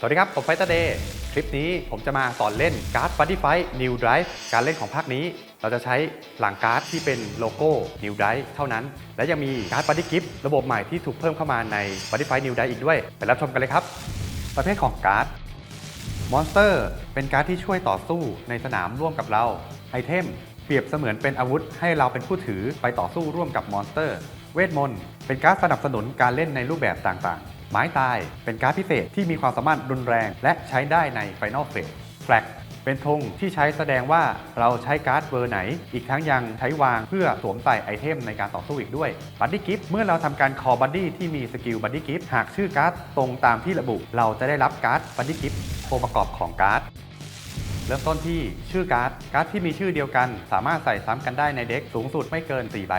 สวัสดีครับ ผมไฟต e เดย์คลิปนี้ผมจะมาสอนเล่นการ์ด Buddy Fight New Drive การเล่นของภาคนี้ เราจะใช้หลังการ์ดที่เป็นโลโก้ New Drive เท่านั้น และยังมีการ์ด Buddy Gift ระบบใหม่ที่ถูกเพิ่มเข้ามาใน Buddy Fight New Drive อีกด้วย ไปรับชมกันเลยครับ ประเภทของการ์ดมอนสเตอร์เป็นการ์ดที่ช่วยต่อสู้ในสนามร่วมกับเราไอเทมเปรียบเสมือนเป็นอาวุธให้เราเป็นผู้ถือไปต่อสู้ร่วมกับมอนสเตอร์ เวทมนต์เป็นการ์ดสนับสนุนการเล่นในรูปแบบต่างๆ ไม้ตายเป็นการ์ดพิเศษที่มีความสามารถรุนแรงและใช้ได้ใน Final Phase แฟลกเป็นธงที่ใช้แสดงว่าเราใช้การ์ดเบอร์ไหน อีกทั้งยังใช้วางเพื่อสวมใส่ไอเทมในการต่อสู้อีกด้วยบัดดี้กิฟเมื่อเราทำการคอบัดดี้ที่มีสกิลบัดดี้กิฟหากชื่อการ์ดตรงตามที่ระบุ เราจะได้รับการ์ดบัดดี้กิฟตัวประกอบของการ์ดเริ่มต้นที่ชื่อการ์ด การ์ดที่มีชื่อเดียวกัน สามารถใส่ซ้ำกันได้ในเด็กสูงสุดไม่เกิน 4 ใบ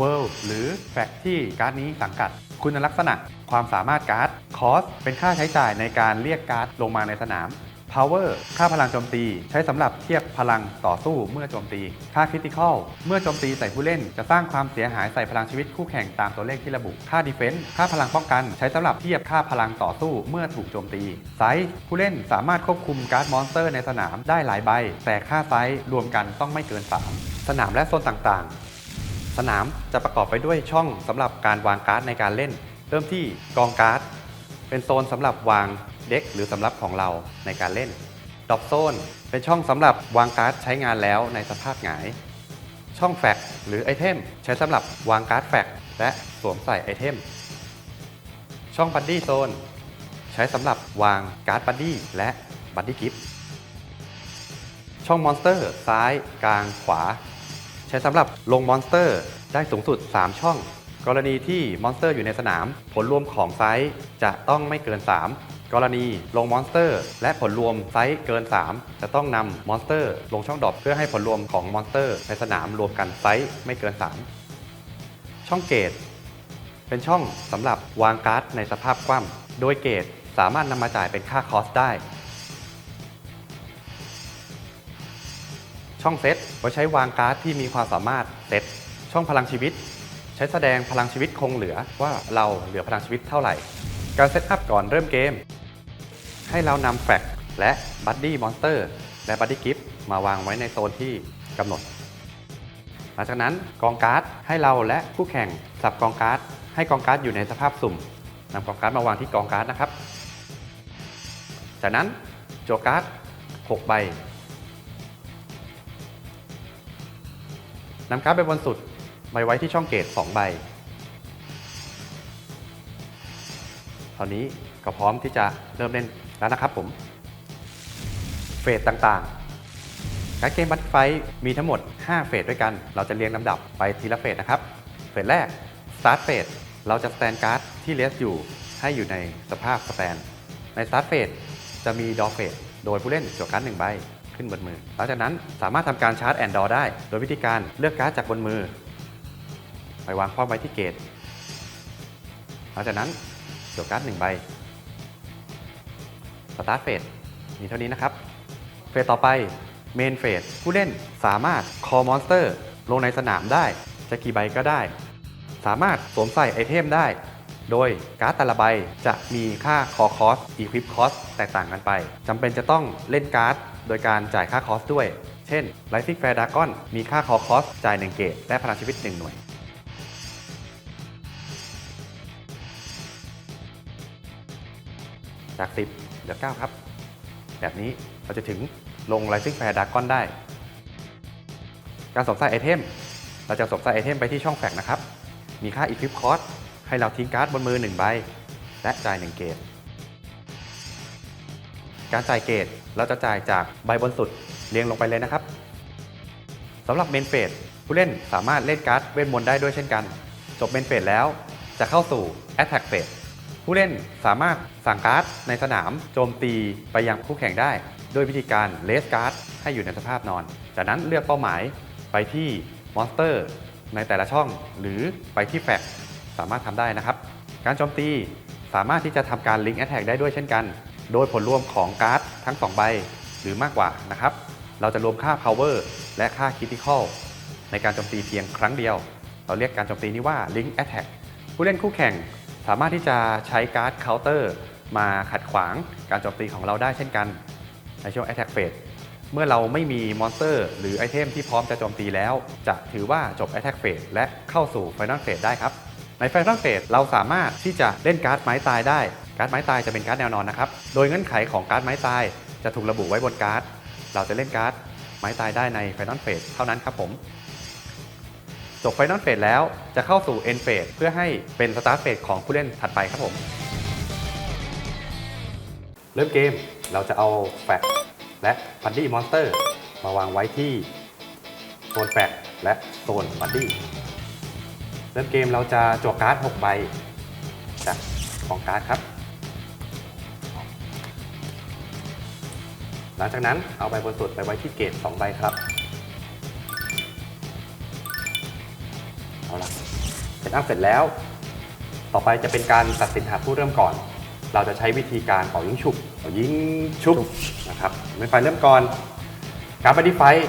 World หรือแฟกที่การ์ดนี้สังกัด คุณลักษณะความสามารถการ์ด Cost เป็นค่าใช้จ่ายในการเรียกการ์ดลงมาในสนาม Power ค่าพลังโจมตี ใช้สำหรับเทียบพลังต่อสู้เมื่อโจมตี ค่า Critical เมื่อโจมตีใส่ผู้เล่น จะสร้างความเสียหายใส่พลังชีวิตคู่แข่งตามตัวเลขที่ระบุ ค่า Defense ค่าพลังป้องกัน ใช้สำหรับเทียบค่าพลังต่อสู้เมื่อถูกโจมตี ไซส์ผู้เล่นสามารถควบคุมการ์ดมอนสเตอร์ในสนามได้หลายใบ แต่ค่าไซส์รวมกันต้องไม่เกิน 3 สนามและโซนต่างๆ สนามจะประกอบไปด้วยช่องสำหรับการวางการ์ดในการเล่น เริ่มที่กองการ์ด เป็นโซนสำหรับวางเด็กหรือสำรับของเราในการเล่นดอปโซน เป็นช่องสำหรับวางการ์ดใช้งานแล้วในสภาพหงาย ช่องแฟกหรือไอเทมใช้สำหรับวางการ์ดแฟกและสวมใส่ไอเทม ช่องบัดดี้โซน ใช้สำหรับวางการ์ดบัดดี้และบัดดี้กิฟช่องมอนสเตอร์ ซ้าย กลาง ขวา ใช้สำหรับลงมอนสเตอร์ได้สูงสุด 3 ช่อง กรณีที่มอนสเตอร์อยู่ในสนาม ผลรวมของไซส์จะต้องไม่เกิน 3 กรณีลงมอนสเตอร์ และผลรวมไซส์เกิน 3 จะต้องนำมอนสเตอร์ ลงช่องดรอปเพื่อให้ผลรวมของมอนสเตอร์ ในสนามรวมกันไซส์ไม่เกิน 3 ช่องเกตเป็นช่องสำหรับวางการ์ดในสภาพคว่ำโดยเกตสามารถนำมาจ่ายเป็นค่าคอสได้ ช่องเซตไว้ใช้วางการ์ดที่มีความสามารถเซตช่องพลังชีวิต ใช้แสดงพลังชีวิตคงเหลือว่าเราเหลือพลังชีวิตเท่าไหร่ การเซตอัพก่อนเริ่มเกม ให้เรานำแฟกและบัดดี้มอนสเตอร์และบัดดี้กิฟมาวางไว้ในโซนที่กำหนด หลังจากนั้นกองการ์ดให้เราและคู่แข่งสับกองการ์ดให้กองการ์ดอยู่ในสภาพสุ่มนำกองการ์ดมาวางที่กองการ์ดนะครับ จากนั้นโจวการ์ด 6 ใบ นำการ์ดไปบนสุดไปไว้ที่ช่องเกต2ใบตอนนี้ก็พร้อมที่จะเริ่มเล่นแล้วนะครับผม เฟสต่างๆ การดเกมบัตไฟมีทั้งหมด 5 เฟสด้วยกัน เราจะเรียงลำดับไปทีละเฟสนะครับ เฟสแรก Start เฟสเราจะสแตนการ์ดที่เลสอยู่ให้อยู่ในสภาพสแตน ใน Start เฟสจะมีดอเฟสโดยผู้เล่นจวการ์ดหนึ่งใบ ขึ้นบนมือ หลังจากนั้นสามารถทำการชาร์จแอนดอร์ได้ โดยวิธีการเลือกการ์ดจากบนมือ ไปวางคว่ำไว้ที่เกต หลังจากนั้นจวการ์ดหนึ่งใบ สตาร์ทเฟส มีเท่านี้นะครับ เฟสต่อไปเมนเฟส ผู้เล่นสามารถคอมอนสเตอร์ลงในสนามได้ จะกี่ใบก็ได้ สามารถสวมใส่ไอเทมได้ โดยการ์ดแต่ละใบจะมีค่าคอคอสอีควิปคอสแตกต่างกันไปจำเป็นจะต้องเล่นการ์ดโดยการจ่ายค่าคอสด้วย เช่น Rising Fair Dragon มีค่าคอคอสจ่าย 1 เกตและพลังชีวิต 1 หน่วยจาก 10 เหลือ 9 ครับ แบบนี้เราจะถึงลง Rising Fair Dragon ได้ การสวมใส่ไอเทม เราจะสวมใส่ไอเทมไปที่ช่องแฟกนะครับ มีค่า Equip Cost ให้เราทิ้งการ์ดบนมือ 1 ใบ และจ่าย 1 เกตการจ่ายเกตเราจะจ่ายจากใบบนสุดเรียงลงไปเลยนะครับสำหรับเมนเฟสผู้เล่นสามารถเล่นการ์ดเวทมนต์ได้ด้วยเช่นกัน จบเมนเฟสแล้วจะเข้าสู่ Attack Phase ผู้เล่นสามารถสั่งการ์ดในสนามโจมตีไปยังคู่แข่งได้โดยวิธีการเลสการ์ดให้อยู่ในสภาพนอน จากนั้นเลือกเป้าหมายไปที่มอนสเตอร์ในแต่ละช่องหรือไปที่แฟก สามารถทำได้นะครับ การโจมตีสามารถที่จะทำการลิงก์แอ t แทกได้ด้วยเช่นกัน โดยผลรวมของการ์ดทั้ง 2 ใบหรือมากกว่านะครับ เราจะรวมค่า power และค่า critical ในการโจมตีเพียงครั้งเดียว เราเรียกการโจมตีนี้ว่า link attack ผู้เล่นคู่แข่งสามารถที่จะใช้การ์ดเคาน์เตอร์มาขัดขวางการโจมตีของเราได้เช่นกัน ในช่วง Attack Phase เมื่อเราไม่มีมอนสเตอร์หรือไอเทมที่พร้อมจะโจมตีแล้ว จะถือว่าจบ Attack Phase และเข้าสู่ Final Phase ได้ครับ ใน Final Phase เราสามารถที่จะเล่นการ์ดไม้ตายได้ การ์ดไม้ตายจะเป็นการ์ดแนวนอนนะครับ โดยเงื่อนไขของการ์ดไม้ตายจะถูกระบุไว้บนการ์ด เราจะเล่นการ์ดไม้ตายได้ใน Final Phase เท่านั้นครับผมจบ Final Phase แล้วจะเข้าสู่ End Phase เพื่อให้เป็น Start Phase ของผู้เล่นถัดไปครับผม เริ่มเกมเราจะเอาแฟกและบัดดี้มอนสเตอร์มาวางไว้ที่โซนแฟกและโซนบัดดี้ เริ่มเกมเราจะจวกการ์ด6ใบจากของการ์ดครับ หลังจากนั้นเอาใบบนสุดไปไว้ที่เกต2ใบครับ เอาละเสร็จอัพเสร็จแล้ว ต่อไปจะเป็นการตัดสินหาผู้เริ่มก่อน เราจะใช้วิธีการเป่ายิงฉุบเป่ายิงชุบนะครับไม่ไฟเริ่มก่อน การบัดดี้ไฟท์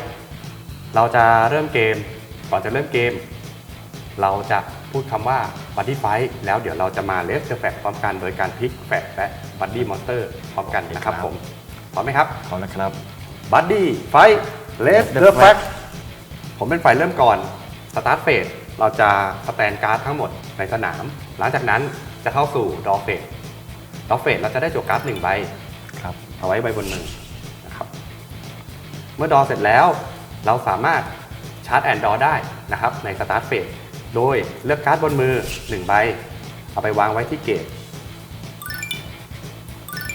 เราจะเริ่มเกม ก่อนจะเริ่มเกม เราจะพูดคำว่าบัดดี้ไฟท์แล้วเดี๋ยวเราจะมาเลสเ e อร์แฟกพร้อมกันโดยการพลิกแฟกและบัดดี้มอนสเตอร์พร้อมกันนะครับครับผมพร้อมไหมครับพร้อมนะครับบัดดี้ไฟเลส The เดอร์แฟ Fact ผมเป็นฝ่ายเริ่มก่อนสตาร์ทเฟสเราจะสแตนการ์ดทั้งหมดในสนาม หลังจากนั้นจะเข้าสู่ดอเฟสดอเฟสเราจะได้จั่วการ์ดหนึ่งใบครับเอาไว้ใบบนมือนะครับ เมื่อดอเสร็จแล้ว เราสามารถชาร์จแอนด์ดอได้นะครับในสตาร์ทเฟส โดยเลือกการ์ดบนมือ 1 ใบ เอาไปวางไว้ที่เกต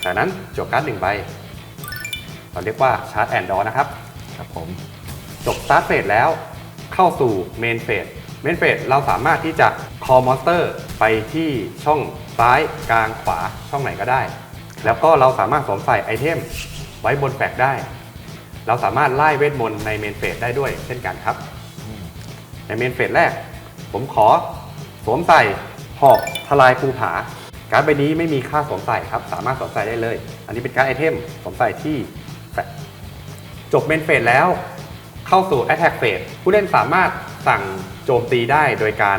จากนั้นจั่วการ์ดหนึ่งใบ เราเรียกว่าชาร์จแอนด์ดอนะครับ ครับผม จบสตาร์ทเฟสแล้ว เข้าสู่เมนเฟสเมนเฟสเราสามารถที่จะคอมอนสเตอร์ไปที่ช่องซ้ายกลางขวาช่องไหนก็ได้ แล้วก็เราสามารถสวมใส่ไอเทมไว้บนแฟกได้ เราสามารถไล่เวทมนต์ในเมนเฟสได้ด้วยเช่นกันครับ ในเมนเฟสแรก ผมขอสวมใส่หอกทลายภูผา การ์ดใบนี้ไม่มีค่าสวมใส่ครับ สามารถสวมใส่ได้เลย อันนี้เป็นการ์ดไอเทมสวมใส่ที่แฟกจบเมนเฟสแล้วเข้าสู่ Attack Phase ผู้เล่นสามารถสั่งโจมตีได้โดยการ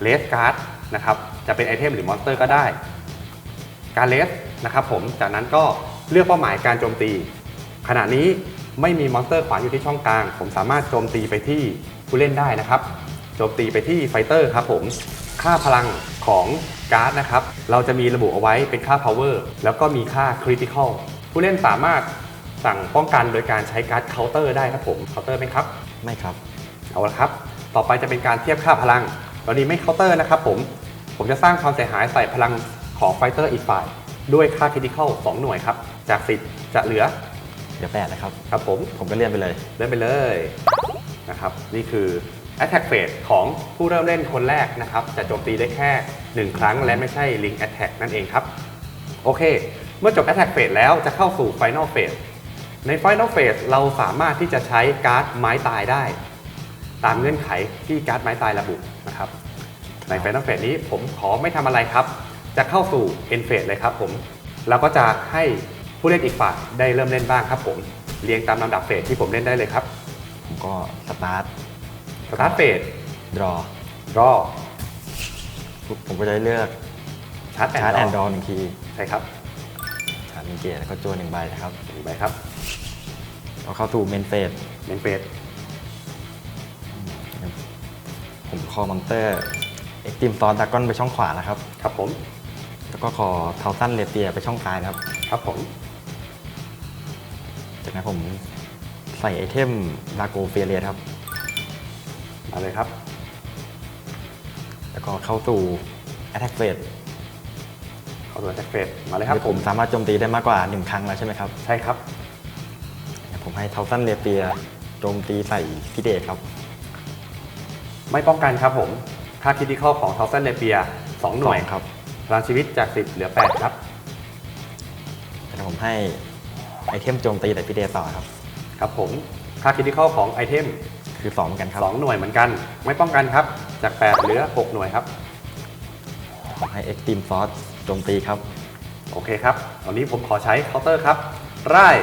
เลสการ์ดนะครับจะเป็นไอเทมหรือมอนสเตอร์ก็ได้ การเลสนะครับผมจากนั้นก็เลือกเป้าหมายการโจมตี ขณะนี้ไม่มีมอนสเตอร์ขวางอยู่ที่ช่องกลาง ผมสามารถโจมตีไปที่ผู้เล่นได้นะครับ โจมตีไปที่ไฟเตอร์ครับผม ค่าพลังของการ์ดนะครับ เราจะมีระบุเอาไว้เป็นค่า power แล้วก็มีค่า critical ผู้เล่นสามารถสั่งป้องกันโดยการใช้การ์ดเคาน์เตอร์ได้ครับผมเคาน์เตอร์ไหมครับ ไม่ครับ เอาละครับ ต่อไปจะเป็นการเทียบค่าพลังตอนนี้ไม่เคาน์เตอร์นะครับผม ผมจะสร้างความเสียหายใส่พลังของไฟเตอร์อีกฝ่าย ด้วยค่า critical 2หน่วยครับ จาก 10 จะเหลือ เดี๋ยวแปดนะครับ ครับผม ผมก็เลื่อนไปเลย เล่นไปเลยนะครับ นี่คือ Attack Phase ของผู้เริ่มเล่นคนแรกนะครับ จะโจมตีได้แค่ 1 ครั้งและไม่ใช่ Link Attack นั่นเองครับ โอเค เมื่อจบ Attack Phase แล้วจะเข้าสู่ Final Phase ใน Final Phase เราสามารถที่จะใช้การ์ดไม้ตายได้ ตามเงื่อนไขที่การ์ดไม้ตายระบุนะครับ ใน Final Phase นี้ผมขอไม่ทำอะไรครับ จะเข้าสู่ End Phase เลยครับผม เราก็จะให้ผู้เล่นอีกฝ่ายได้เริ่มเล่นบ้างครับผม เรียงตามลำดับเฟสที่ผมเล่นได้เลยครับ ผมก็สตาร์ท สตาร์ทเฟสดรอรอผมก็จะเลือกชาร์จแอนชาร์จแอนด์ด์ดรรออหนึ่งทีใช่ครับชาร์จหนึ่งเกียร์แล้วก็จั่วหนึ่งใบนะครับหนึ่งใบครับพอเข้าสู่เมนเฟสเมนเฟสผมคอมอนเตอร์เอ็กติมซอนดากอนไปช่องขวานะครับ ครับผม แล้วก็คอเทาตันเลเตียไปช่องซ้ายนะครับ ครับผม จากนั้นผมใส่ไอเทมลาโกเฟเรียครับ มาเลยครับ แล้วก็เข้าสู่ Attack Phase เข้าสู่แอทเฟสมาเลยครับผมสามารถโจมตีได้มากกว่า 1 ครั้งแล้วใช่ไหมครับ ใช่ครับ ผมให้เทาตันเลเตียโจมตีใส่พี่เดชครับ ไม่ป้องกันครับผมค่าคิติคอลของทอ u เซนเลเปีย2หน่วยสองครับพลังชีวิตจาก 10 เหลือ 8 ครับแล้วผมให้ไอเทมโจมตีใส่พี่เดชต่อครับ ครับผมค่าคิติคอลของไอเทม คือ2เหมือนกันครับ 2 หน่วยเหมือนกัน ไม่ป้องกันครับ จาก 8 เหลือ 6 หน่วยครับผมให้เอ็กติมฟอสโจมตีครับ โอเคครับ ตอนนี้ผมขอใช้เคาน์เตอร์ครับร่าย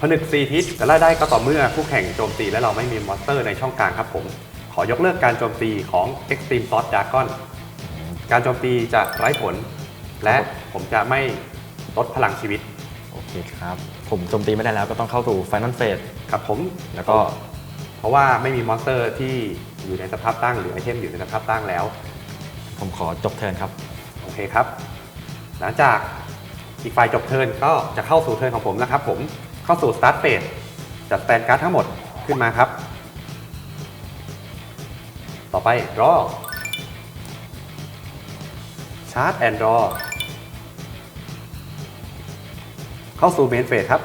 ผนึกซีทิศจะไล่ได้ก็ต่อเมื่อคู่แข่งโจมตีและเราไม่มีมอนสเตอร์ในช่องกลางครับผม ขอยกเลิกการโจมตีของ Extreme Force Dragon การโจมตีจะไร้ผล และผผมจะไม่ลดพลังชีวิต โอเคครับ ผมโจมตีไม่ได้แล้วก็ต้องเข้าสู่ Final Phase ครับผม แล้วก็ เพราะว่าไม่มีมอนสเตอร์ที่อยู่ในสภาพตั้งหรือไอเทมอยู่ในสภาพตั้งแล้ว ผมขอจบเทิร์นครับ โอเคครับ หลังจากอีกฝ่ายจบเทิร์นก็จะเข้าสู่เทิร์นของผมนะครับผมเข้าสู่สตาร์ทเฟสจัดสแตนการ์ดทั้งหมดขึ้นมาครับ ต่อไปรอชาร์จแอนด์รอเข้าสู่เมนเฟสครับ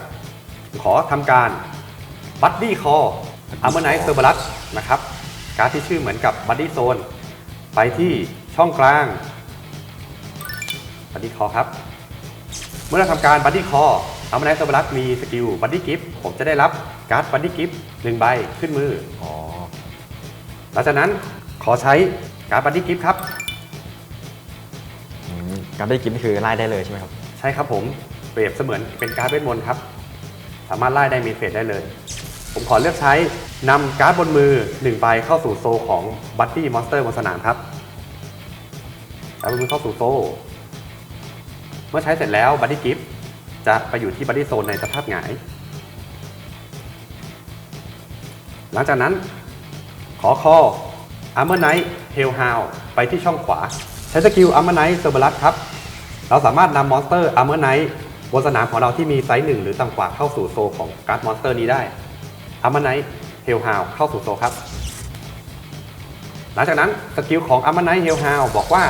ขอทำการบัดดี้คอ อัมเมอร์ไนท์เซอร์บลัสนะครับ การ์ดที่ชื่อเหมือนกับบัดดี้โซน ไปที่ช่องกลางบัดดี้คอครับ เมื่อเราทำการบัดดี้คออัมเมอร์ไนท์เซอร์บลัสมีสกิลบัดดี้กิฟต์ผมจะได้รับการ์ดบัดดี้กิฟต์หนึ่งใบขึ้นมืออ๋อหลังจากนั้นขอใช้การ์ดบัดดี้กิฟต์ครับ อืมการได้กินนี่คือไล่ได้เลยใช่ไหมครับ ใช่ครับผมเปรียบเสมือนเป็นการ์ดเวทมนต์ครับ สามารถไล่ได้มีเฟสได้เลย ผมขอเลือกใช้นำการ์ดบนมือ1ใบเข้าสู่โซลของบัตตี้มอนสเตอร์บนสนามครับการ์ดบนมือเข้าสู่โซลเมื่อใช้เสร็จแล้วบัตตี้กิฟต์จะไปอยู่ที่บัตตี้โซนในสภาพหงาย หลังจากนั้น ขอคออาร์เมอร์ไนท์เฮลฮาวไปที่ช่องขวา ใช้สกิลอาร์เมอร์ไนท์เซอร์เบลัสครับ เราสามารถนำมอนสเตอร์อาร์เมอร์ไนท์บนสนามของเราที่มีไซส์หนึ่งหรือต่ำกว่าเข้าสู่โซลของการ์ดมอนสเตอร์นี้ได้ อาร์เมอร์ไนเฮลฮาวเข้าสู่โซครับ หลังจากนั้นสกิลของอาร์เมอร์ไนเฮลฮาวบอกว่า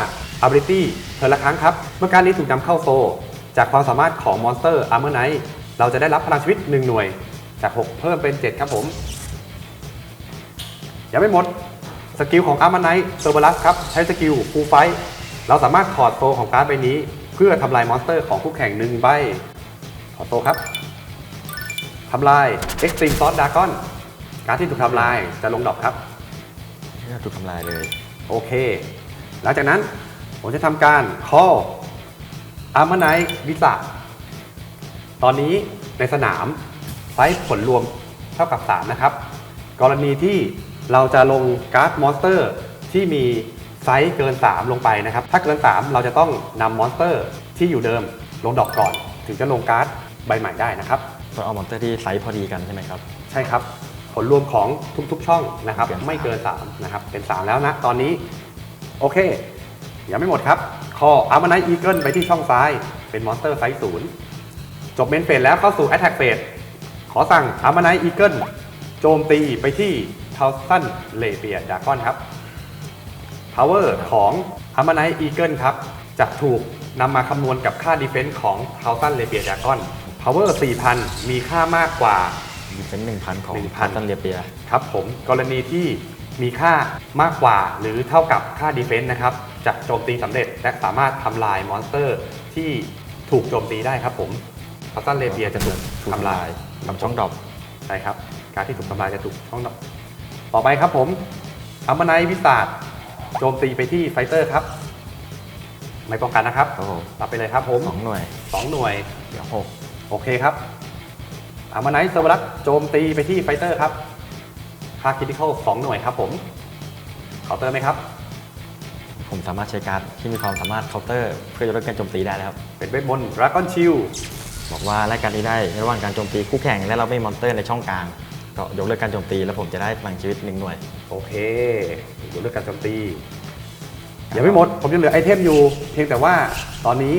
ability เทิร์นละครั้งครับ เมื่อการนี้ถูกนำเข้าโซ จากความสามารถของมอนสเตอร์อาร์เมอร์ไนท์เราจะได้รับพลังชีวิต 1 หน่วย จาก 6 เพิ่มเป็น 7 ครับผม ยังไม่หมดสกิลของอาร์ม n ไนท์เซอร์เบลัสครับ ใช้สกิลฟูลไฟเราสามารถถอดโซของการ์ดใบนี้ เพื่อทำลายมอนสเตอร์ของคู่แข่งหนึ่งใบถอดโซครับ ทำลาย Extreme Thought Dragon การ์ดที่ถูกทำลายจะลงดอกครับนี่ถูกทำลายเลย โอเค หลังจากนั้นผมจะทำการ call อาร์ม n ไนท์วิสาตอนนี้ในสนามไซส์ผลรวมเท่ากับ 3 นะครับ กรณีที่เราจะลงการ์ดมอนสเตอร์ที่มีไซส์เกิน 3 ลงไปนะครับ ถ้าเกิน 3 เราจะต้องนำมอนสเตอร์ที่อยู่เดิมลงดอกก่อน ถึงจะลงการ์ดใบใหม่ได้นะครับ ต้องเอามอนสเตอร์ที่ไซส์พอดีกันใช่ไหมครับ ใช่ครับ ผลรวมของทุกๆช่องนะครับเกินสามไม่เกิน3นะครับ เป็น 3 แล้วนะ ตอนนี้โอเค ยังไม่หมดครับ คออาร์ม n ไนท์อีเกิลไปที่ช่องซ้าย เป็นมอนสเตอร์ไซส์ศูนย์จบเมนเฟสแล้วเข้าสู่ Attack Phase ขอสั่งอาร์ม n ไนท์อีเกิลโจมตีไปที่ทาวซันเลเปียดากอนครับ Power ของอาร์ม n ไนท์อีเกิลครับ จะถูกนำมาคำนวณกับค่า Defense ของทาวซันเลเปียดากอน Power 4,000 มีค่ามากกว่าดีเฟนซ์หนึ่งพันของ1,000พาร์ตันเรียเปีย ครับผมกรณีที่มีค่ามากกว่าหรือเท่ากับค่าดีเฟนส์นะครับจะโจมตีสำเร็จและสามารถทำลายมอนสเตอร์ที่ถูกโจมตีได้ครับผมพัซซันเลเบียจะถูกถูกทำทำลาลายยทำช่องดรอปใช่ครับ การที่ถูกทำลายจะถูกช่องดอกต่อไปครับผมอัมมานวิสาดโจมตีไปที่ไฟเตอร์ครับ ไม่ป้องกันนะครับครับผมรับไปเลยครับผมสองหน่วย สองหน่วย เดี๋ยวหก โอเคครับอามาไนท์เซอร์วรัสโจมตีไปที่ไฟเตอร์ครับค่าคิติคอลสองหน่วยครับผมเคาน์เตอร์ไหมครับ ผมสามารถใช้การ์ดที่มีความสามารถเคาน์เตอร์ เพื่อจะลดการโจมตีได้แล้วครับ เป็นเวทมนต์ดราก้อนชิลบอกว่าไล่การนี้ได้ระหว่างการโจมตีคู่แข่งและเราไม่มีมอนสเตอร์ในช่องกลาง ก็ยกเลิกการโจมตีแล้วผมจะได้พลังชีวิตหนึ่งหน่วย โอเคดูเรื่องการโจมตียังไม่หมด ผมยังเหลือไอเทมอยู่ เพียงแต่ว่าตอนนี้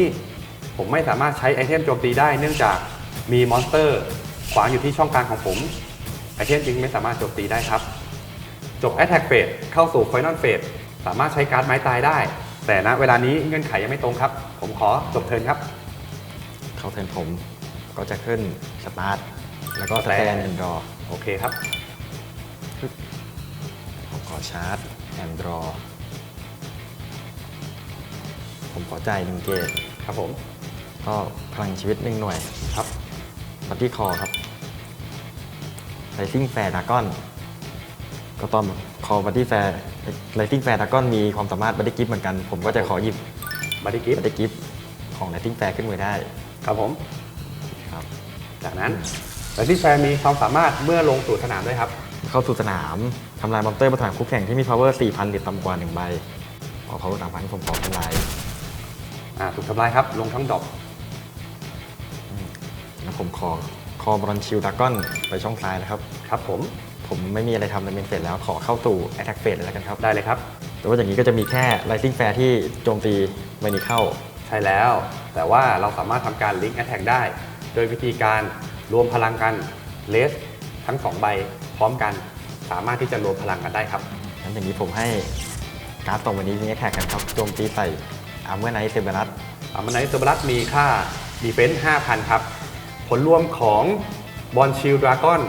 ผมไม่สามารถใช้ไอเทมโจมตีได้เนื่องจากมีมอนสเตอร์ขวางอยู่ที่ช่องกลางของผม ไอเทมจึงไม่สามารถโจมตีได้ครับ จบ Attack Phase เข้าสู่ Final Phase สามารถใช้การ์ดไม้ตายได้ แต่ณเวลานี้เงื่อนไขยังไม่ตรงครับ ผมขอจบเทิร์นครับ เข้าเทิร์นผมก็จะขึ้นสตาร์ทแล้วก็สแปลแตนแอนดรอโอเคครับผมขอชาร์จแอนดรอผมขอจ่ายหนึ่งเกตครับผม ก็พลังชีวิตหนึ่งหน่วยครับบัตตี้คอครับไ i ซิ่งแฟร์ดากอนก็ต้องคอบัตตี้แฟร์ไ i ซิ่งแฟร์ดากอนมีความสามารถบัตตี้กิฟเหมือนกัน ผมก็จะขอหยิบบัตตี้กิฟบัตตี้กิฟของไ i ซิ่งแฟร์ขึ้นมือได้ ครับผมครับจากนั้นบัตตี้แฟร์มีความสามารถเมื่อลงสู่สนามด้วยครับ เข้าสู่สนามทำลายมอนสเตอร์บนสนามคู่แข่งที่มี power 4,000หรือต่ำกว่า1ใบพอ power 3,000ผมขอทำลายอ่าถูกทำลายครับลงทั้งดอก แล้วผมขอคอบอลชิลดากอนไปช่องซ้ายนะครับ ครับผม ผมไม่มีอะไรทำในเมนเฟสแล้วขอเข้าสู่ Attack Phase เลยแล้วกันครับ ได้เลยครับ แต่ว่าอย่างนี้ก็จะมีแค่ Rising Fair ที่โจมตีไม่นี้เข้า ใช่แล้ว แต่ว่าเราสามารถทำการลิงก์แอ t แทกได้ โดยวิธีการรวมพลังกันเลสทั้ง2ใบพร้อมกัน สามารถที่จะรวมพลังกันได้ครับงั้นอย่างนี้ผมให้การ์ดตรงวันนี้นี้แท็กกันครับโจมตีใส่อาร์เมอร์ไนท์เซเบรัสอามันไนท์เซอร์บัสมีค่าดีเฟนซ์5,000 ครับผ ลรวมของบอลชิลดราก้อน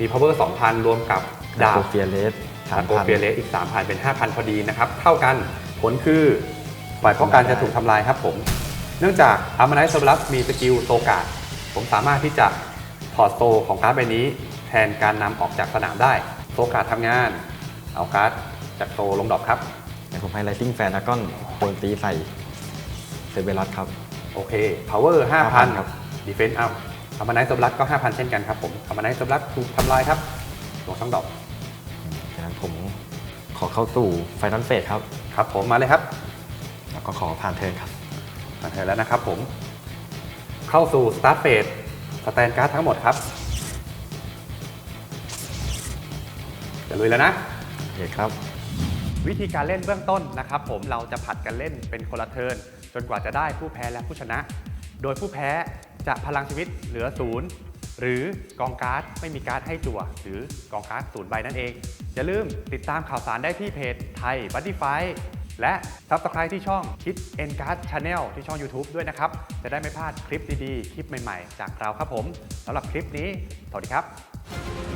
มี power 2,000 รวมกับดาโกบเฟียเลสสาดามโกพันเฟียเลสอีก 3,000 เป็น 5,000 พอดีนะครับ เท่ากันผลคือฝ่ายป้องกันจะถูกทำลายครับผม เนื่องจากอาร์มาไนท์เซอร์บัสมีสกิลโซกาดผมสามารถที่จะถอดโซของการ์ดใบนี้ แทนการนำออกจากสนามได้ โซกาดทำงาน เอาการ์ดจากโซลงดรอปครับงั้นผมให้ Rising Fair ดากอนโจมตีใส่เซเบรัสครับ โอเค power 5,000 5,000 ครับ defense เอา อาร์มาไนท์เซอร์บัสก็ 5,000 เช่นกันครับผมอาร์มาไนท์เซอร์บัสถูกทำลายครับลงทั้งดอกจากนั้นผมขอเข้าสู่ Final Phase ครับ ครับผมมาเลยครับ แล้วก็ขอผ่านเทิร์นครับมาถึงแล้วนะครับผม เข้าสู่ start phase สแตนการ์ดทั้งหมดครับจะลุยแล้วนะโอเคครับ วิธีการเล่นเบื้องต้นนะครับ ผมเราจะผัดกันเล่นเป็นคนละเทิร์นจนกว่าจะได้ผู้แพ้และผู้ชนะ โดยผู้แพ้ จะพลังชีวิตเหลือศูนย์หรือกองการ์ดไม่มีการ์ดให้จั่วหรือกองการ์ดศูนย์ใบนั่นเอง อย่าลืมติดตามข่าวสารได้ที่เพจไทยบัตตี้ไฟและ s u b สไคร b ์ที่ช่องคิดเอ็นการ์ดชาแนลที่ช่อง YouTube ด้วยนะครับ จะได้ไม่พลาดคลิปดีๆ คลิปใหม่ๆ จากเราครับผมสำหรับคลิปนี้ สวัสดีครับ